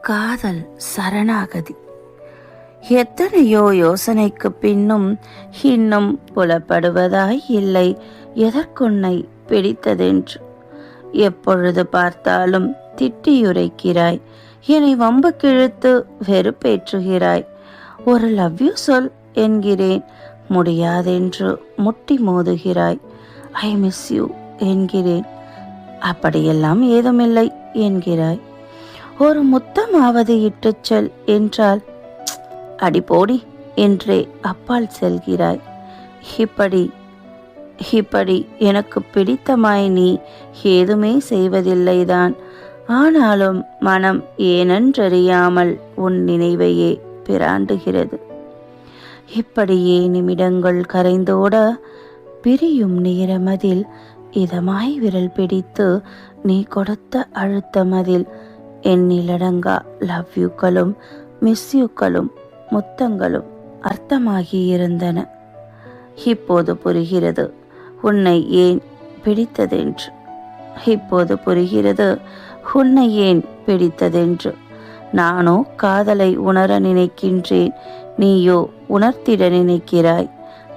காதல் சரணாகதி. எத்தனையோ யோசனைக்கு பின்னும் இன்னும் புலப்படுவதாய் இல்லை. எதற்குன்னை பிடித்ததென்று. எப்பொழுது பார்த்தாலும் திட்டியுரைக்கிறாய். என்னை வம்பு கிழித்து வெறுப்பேற்றுகிறாய். ஒரு லவ் யூ சொல் என்கிறேன். முடியாதென்று முட்டி மோதுகிறாய். ஐ மிஸ் யூ என்கிறேன். அப்படியெல்லாம் ஏதுமில்லை என்கிறாய். ஒரு முத்தமாவது இட்டுச் செல் என்றால் அடி போடி என்றே அப்பால் செல்கிறாய். இப்படி இப்படி எனக்கு பிடித்தமாய் நீ ஏதுமே செய்வதில்லைதான். ஆனாலும் மனம் ஏனென்றறியாமல் உன் நினைவையே பிராண்டுகிறது. இப்படியே நிமிடங்கள் கரைந்தோட பிரியும் நேரமதில் இதமாய் விரல் பிடித்து நீ கொடுத்த அழுத்தமதில் எண்ணிலடங்கா லவ் யூக்களும் மிஸ் யூக்களும் முத்தங்களும் அர்த்தமாகியிருந்தன இப்போது புரிகிறது உன்னை ஏன் பிடித்ததென்று. இப்போது புரிகிறது உன்னை ஏன் பிடித்ததென்று. நானோ காதலை உணர நினைக்கின்றேன் நீயோ உணர்த்திட நினைக்கிறாய்.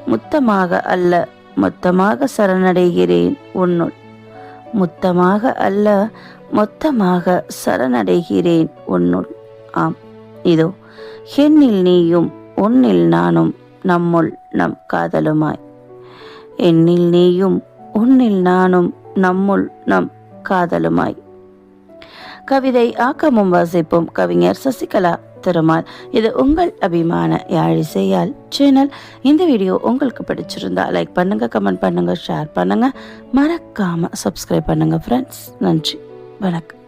முத்தமாக அல்ல மொத்தமாக சரணடைகிறேன் உன்னுள். முத்தமாக அல்ல மொத்தமாக சரணடைகிறேன் உன்னுள். ஆம் இதோ என்னில் நீயும் உன்னில் நானும் நம்முள் நம் காதலுமாய். என்னில் நீயும் உன்னில் நானும் நம்முள் நம் காதலுமாய். கவிதை ஆக்கமும் வாசிப்பும். கவிஞர் சசிகலா திருமால். இது உங்கள் அபிமான யாழிசையால் சேனல் இந்த வீடியோ உங்களுக்கு பிடிச்சிருந்தா லைக் பண்ணுங்க கமெண்ட் பண்ணுங்க ஷேர் பண்ணுங்க. மறக்காம சப்ஸ்கிரைப் பண்ணுங்க ஃப்ரெண்ட்ஸ் நன்றி. வணக்கம்.